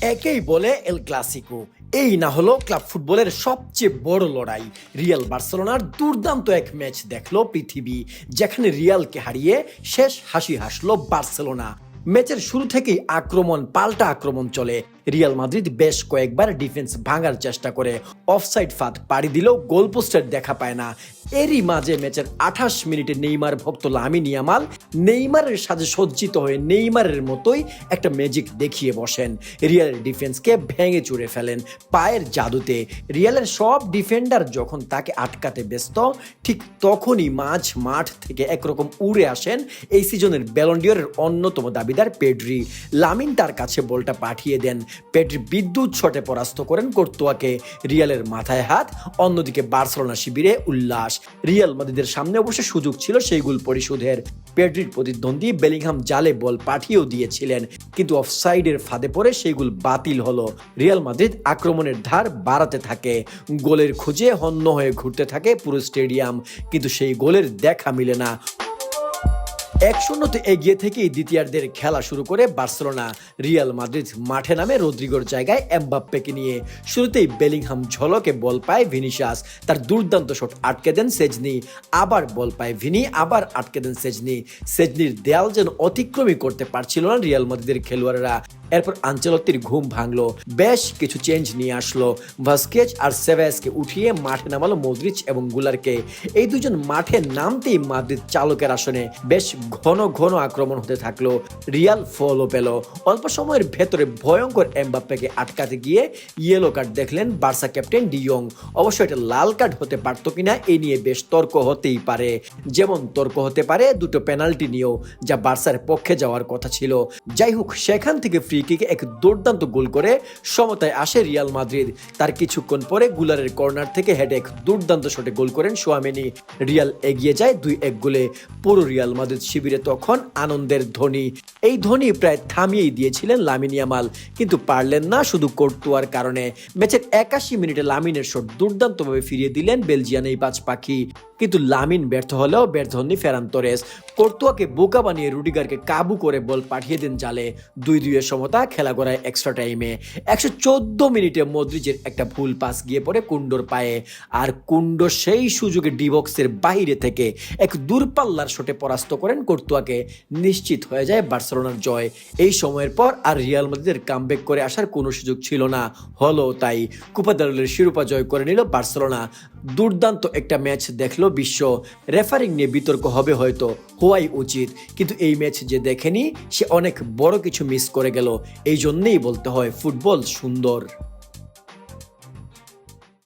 একেই বলে El Clasico এই না হলো ক্লাব ফুটবলের সবচেয়ে বড় লড়াই। রিয়াল বার্সেলোনার দুর্দান্ত এক ম্যাচ দেখল পৃথিবী, যেখানে রিয়ালকে হারিয়ে শেষ হাসি হাসলো বার্সেলোনা। ম্যাচের শুরু থেকেই আক্রমণ, পাল্টা আক্রমণ চলে। রিয়াল মাদ্রিদ বেশ কয়েকবার ডিফেন্স ভাঙার চেষ্টা করে। অফসাইড ফাঁদ পাড়ি দিলেও গোলপোস্টের দেখা পায় না। এরই মাঝে ম্যাচের আঠাশ মিনিটে নেইমার ভক্ত লামিন ইয়ামাল নেইমারের সাজে সজ্জিত হয়ে নেইমারের মতোই একটা ম্যাজিক দেখিয়ে বসেন। রিয়ালের ডিফেন্সকে ভেঙে চুরে ফেলেন পায়ের জাদুতে। রিয়ালের সব ডিফেন্ডার যখন তাকে আটকাতে ব্যস্ত, ঠিক তখনই মাঝ মাঠ থেকে একরকম উড়ে আসেন এই সিজনের ব্যালন্ডিয়রের অন্যতম দাবিদার পেড্রি। লামিন তার কাছে বলটা পাঠিয়ে দেন। পেড্রি বিদ্যুৎ শটে পরাস্ত করেন কর্তুয়াকে। রিয়ালের মাথায় হাত, অন্যদিকে বার্সেলোনা শিবিরে উল্লাস। রিয়াল মাদ্রিদের সামনে অবশ্য সুযোগ ছিল সেই গোল পরিশোধের। পেড্রির প্রতিদ্বন্দ্বী বেলিংহাম জালে বল পাঠিয়েও দিয়েছিলেন, কিন্তু অফসাইডের ফাঁদে পড়ে সেই গোল বাতিল হলো। রিয়াল মাদ্রিদ আক্রমণের ধার বাড়াতে থাকে। গোলের খুঁজে হন্য হয়ে ঘুরতে থাকে পুরো স্টেডিয়াম, কিন্তু সেই গোলের দেখা মিলে না। এক শূন্যতে এগিয়ে থেকেই দ্বিতীয়ার্ধের খেলা শুরু করে বার্সেলোনা। রিয়াল মাদ্রিদ মাঠে নামে রদ্রিগোর জায়গায় এমবাপ্পেকে নিয়ে শুরুতেই বেলিংহাম ঝলকে বল পায় ভিনিশাস তার দুর্দান্ত শট আটকে দেন সেজনি। আবার বল পায় ভিনি, আবার আটকে দেন সেজনি। সেজনির দেয়াল যেন অতিক্রমই করতে পারছিল না রিয়াল মাদ্রিদের খেলোয়াড়রা। এরপর আঞ্চলত্তির ঘুম ভাঙলো, বেশ কিছু চেঞ্জ নিয়ে আসলো। ভাস্কেজ আর সেভেসকে উঠিয়ে মাঠে নামালো মদ্রিচ এবং গুলারকে। এই দুজন মাঠে নামতেই মাদ্রিদ চালকের আসনে বেশ ঘন ঘন আক্রমণ হতে থাকল। রিয়াল ফলও পেল। অল্প সময়ের ভেতরে ভয়ঙ্কর এমবাপ্পেকে আটকাতে গিয়ে ইয়েলো কার্ড দেখলেন বার্সা ক্যাপ্টেন ডিয়ং অবশ্য এটা লাল কার্ড হতে পারতো কিনা এই নিয়ে বেশ তর্ক হতেই পারে। যেমন তর্ক হতে পারে দুটো পেনাল্টি নিয়েও, যা বার্সার পক্ষে যাওয়ার কথা ছিল। যাই হোক, সেখান থেকে ফ্রি কিকে এক দুর্দান্ত গোল করে সমতায় আসে রিয়াল মাদ্রিদ। তার কিছুক্ষণ পরে গুলারের কর্নার থেকে হেড এক দুর্দান্ত শটে গোল করেন সোয়ামেনি। রিয়াল এগিয়ে যায় দুই এক গোলে। পুরো রিয়াল মাদ্রিদ শিবিরে তখন আনন্দের ধ্বনি। এই ধ্বনি প্রায় থামিয়েই দিয়েছিলেন লামিন ইয়ামাল, কিন্তু পারলেন না শুধু কর্তুয়ার কারণে। ম্যাচের একাশি মিনিটে লামিনের শট দুর্দান্তভাবে ফিরিয়ে দিলেন বেলজিয়ান এই পাঁচ পাখি। কিন্তু লামিন ব্যর্থ হলেও ব্যর্থ হননি ফেরান তোরেস। কর্তুয়াকে বোকা বানিয়ে রুডিগারকে কাবু করে বল পাঠিয়ে দেন জালে। দুই দুইয়ের সমতা খেলা করায় এক্সট্রা টাইমে একশো চোদ্দ মিনিটে মদ্রিজের একটা ভুল পাস গিয়ে পড়ে কুন্ডোর পায়ে। আর কুন্ড সেই সুযোগে ডিবক্সের বাইরে থেকে এক দূরপাল্লার শটে পরাস্ত করেন কর্তুয়াকে। নিশ্চিত হয়ে যায় বার্সেলোনার জয়। এই সময়ের পর আর রিয়াল মাদ্রিদের কামব্যাক করে আসার কোনো সুযোগ ছিল না। হলো তাই, কুপা দলের শিরোপা জয় করে নিল বার্সেলোনা। দুর্দান্ত একটা ম্যাচ দেখল বিশ্ব। রেফারিং নিয়ে বিতর্ক হবে হয়তো, হওয়াই উচিত। কিন্তু এই ম্যাচ যে দেখেনি, সে অনেক বড় কিছু মিস করে গেল। এই জন্যেই বলতে হয়, ফুটবল সুন্দর।